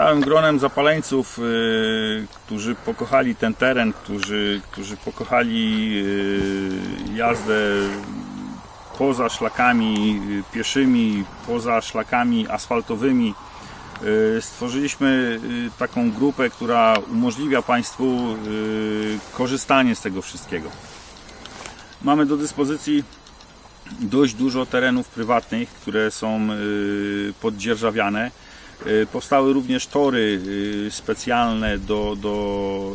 Całym gronem zapaleńców, y, którzy pokochali ten teren, którzy, którzy pokochali y, jazdę poza szlakami y, pieszymi, poza szlakami asfaltowymi, stworzyliśmy taką grupę, która umożliwia Państwu korzystanie z tego wszystkiego. Mamy do dyspozycji dość dużo terenów prywatnych, które są poddzierżawiane. Y, Powstały również tory y, specjalne do, do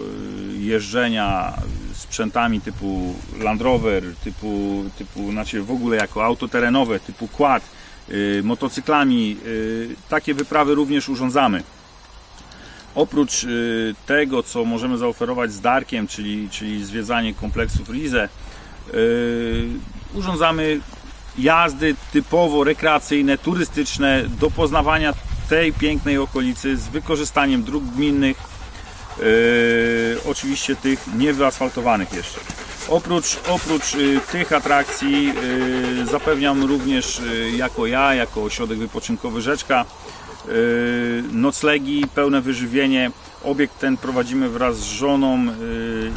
y, jeżdżenia sprzętami typu Land Rover, typu, typu znaczy w ogóle jako auto terenowe, typu quad, motocyklami. Takie wyprawy również urządzamy. Oprócz tego, co możemy zaoferować z Darkiem, czyli, czyli zwiedzanie kompleksów Rize, urządzamy jazdy typowo rekreacyjne, turystyczne do poznawania tej pięknej okolicy z wykorzystaniem dróg gminnych, yy, oczywiście tych niewyasfaltowanych jeszcze. Oprócz, oprócz yy, tych atrakcji yy, zapewniam również yy, jako ja, jako ośrodek wypoczynkowy Rzeczka noclegi, pełne wyżywienie. Obiekt ten prowadzimy wraz z żoną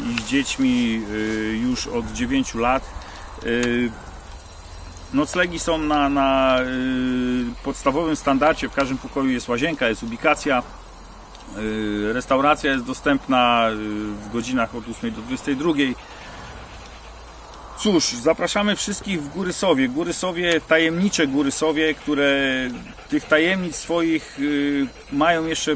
i z dziećmi już od 9 lat. Noclegi są na, na y, podstawowym standardzie. W każdym pokoju jest łazienka, jest ubikacja. Y, restauracja jest dostępna y, w godzinach od 8 do 22. Cóż, zapraszamy wszystkich w Góry Sowie. Góry Sowie, tajemnicze Góry Sowie, które tych tajemnic swoich mają jeszcze